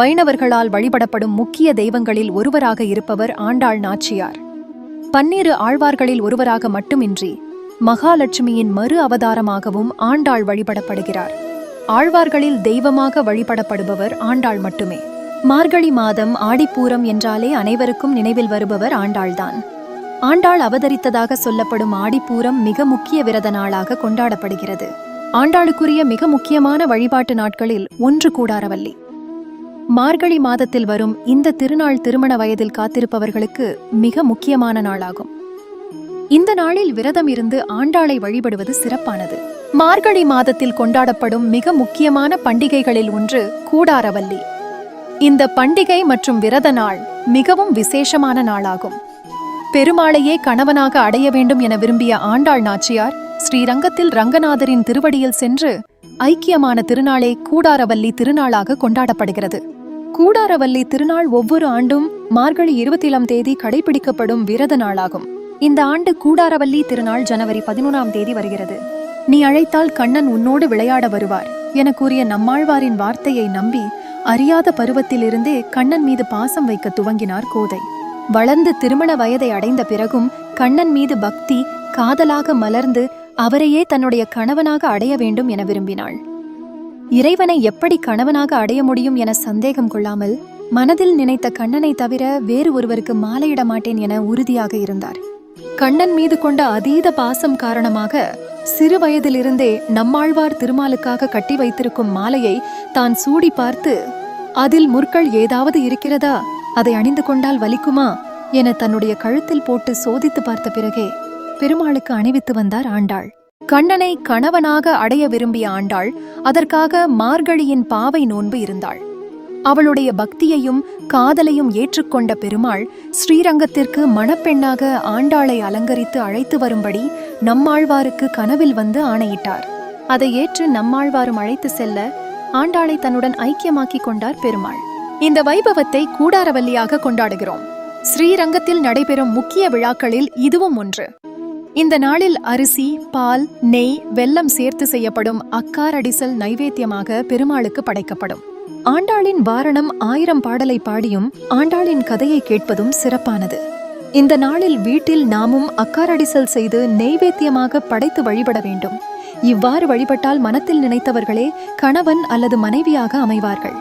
வைணவர்களால் வழிபடப்படும் முக்கிய தெய்வங்களில் ஒருவராக இருப்பவர் ஆண்டாள் நாச்சியார். பன்னிரு ஆழ்வார்களில் ஒருவராக மட்டுமின்றி மகாலட்சுமியின் மறு அவதாரமாகவும் ஆண்டாள் வழிபடப்படுகிறார். ஆழ்வார்களில் தெய்வமாக வழிபடப்படுபவர் ஆண்டாள் மட்டுமே. மார்கழி மாதம் ஆடிப்பூரம் என்றாலே அனைவருக்கும் நினைவில் வருபவர் ஆண்டாள்தான். ஆண்டாள் அவதரித்ததாக சொல்லப்படும் ஆடிப்பூரம் மிக முக்கிய விரத நாளாக கொண்டாடப்படுகிறது. ஆண்டாளுக்குரிய மிக முக்கியமான வழிபாட்டு நாட்களில் ஒன்று கூடாரவல்லி. மார்கழி மாதத்தில் வரும் இந்த திருநாள் திருமண வயதில் காத்திருப்பவர்களுக்கு மிக முக்கியமான நாளாகும். இந்த நாளில் விரதம் இருந்து ஆண்டாளை வழிபடுவது சிறப்பானது. மார்கழி மாதத்தில் கொண்டாடப்படும் மிக முக்கியமான பண்டிகைகளில் ஒன்று கூடாரவல்லி. இந்த பண்டிகை மற்றும் விரத நாள் மிகவும் விசேஷமான நாளாகும். பெருமாளையே கணவனாக அடைய வேண்டும் என விரும்பிய ஆண்டாள் நாச்சியார் ஸ்ரீரங்கத்தில் ரங்கநாதரின் திருவடியில் சென்று ஐக்கியமான திருநாளே கூடாரவல்லி திருநாளாக கொண்டாடப்படுகிறது. கூடாரவல்லி திருநாள் ஒவ்வொரு ஆண்டும் மார்கழி இருபத்தேழாம் தேதி கடைபிடிக்கப்படும் விரத நாளாகும். இந்த ஆண்டு கூடாரவல்லி திருநாள் ஜனவரி பதினொன்றாம் தேதி வருகிறது. நீ அழைத்தால் கண்ணன் உன்னோடு விளையாட வருவார் என கூறிய நம்மாழ்வாரின் வார்த்தையை நம்பி அறியாத பருவத்திலிருந்தே கண்ணன் மீது பாசம் வைக்க துவங்கினார் கோதை. வளர்ந்து திருமண வயதை அடைந்த பிறகும் கண்ணன் மீது பக்தி காதலாக மலர்ந்து அவரையே தன்னுடைய கணவனாக அடைய வேண்டும் என விரும்பினாள். இறைவனை எப்படி கணவனாக அடைய முடியும் என சந்தேகம் கொள்ளாமல் மனதில் நினைத்த கண்ணனை தவிர வேறு ஒருவருக்கு மாலையிட மாட்டேன் என உறுதியாக இருந்தார். கண்ணன் மீது கொண்ட அதீத பாசம் காரணமாக சிறு வயதிலிருந்தே நம்மாழ்வார் திருமாலுக்காக கட்டி வைத்திருக்கும் மாலையை தான் சூடி பார்த்து அதில் முற்கள் ஏதாவது இருக்கிறதா? அதை அணிந்து கொண்டால் வலிக்குமா? என தன்னுடைய கழுத்தில் போட்டு சோதித்து பார்த்த பிறகே பெருமாளுக்கு அணிவித்து வந்தார் ஆண்டாள். கண்ணனை கணவனாக அடைய விரும்பிய ஆண்டாள் அதற்காக மார்கழியின் பாவை நோன்பு இருந்தாள். அவளுடைய பக்தியையும் காதலையும் ஏற்றுக்கொண்ட பெருமாள் ஸ்ரீரங்கத்திற்கு மணப்பெண்ணாக ஆண்டாளை அலங்கரித்து அழைத்து வரும்படி நம்மாழ்வாருக்கு கனவில் வந்து ஆணையிட்டார். அதை ஏற்று நம்மாழ்வாரும் அழைத்து செல்ல ஆண்டாளை தன்னுடன் ஐக்கியமாக்கிக் கொண்டார் பெருமாள். இந்த வைபவத்தை கூடாரவல்லியாக கொண்டாடுகிறோம். ஸ்ரீரங்கத்தில் நடைபெறும் முக்கிய விழாக்களில் இதுவும் ஒன்று. இந்த நாளில் அரிசி பால் நெய் வெல்லம் சேர்த்து செய்யப்படும் அக்காரடிசல் நைவேத்தியமாக பெருமாளுக்கு படைக்கப்படும். ஆண்டாளின் வாரணம் ஆயிரம் பாடலை பாடியும் ஆண்டாளின் கதையை கேட்பதும் சிறப்பானது. இந்த நாளில் வீட்டில் நாமும் அக்காரடிசல் செய்து நெய்வேத்தியமாக படைத்து வழிபட வேண்டும். இவ்வாறு வழிபட்டால் மனத்தில் நினைத்தவர்களே கணவன் அல்லது மனைவியாக அமைவார்கள்.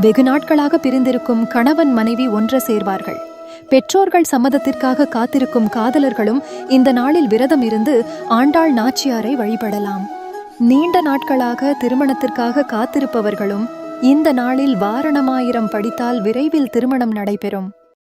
வெகு நாட்களாக பிரிந்திருக்கும் கணவன் மனைவி ஒன்று சேர்வார்கள். பெற்றோர்கள் சம்மதத்திற்காக காத்திருக்கும் காதலர்களும் இந்த நாளில் விரதம் இருந்து ஆண்டாள் நாச்சியாரை வழிபடலாம். நீண்ட நாட்களாக திருமணத்திற்காக காத்திருப்பவர்களும் இந்த நாளில் வாரணமாயிரம் படித்தால் விரைவில் திருமணம் நடைபெறும்.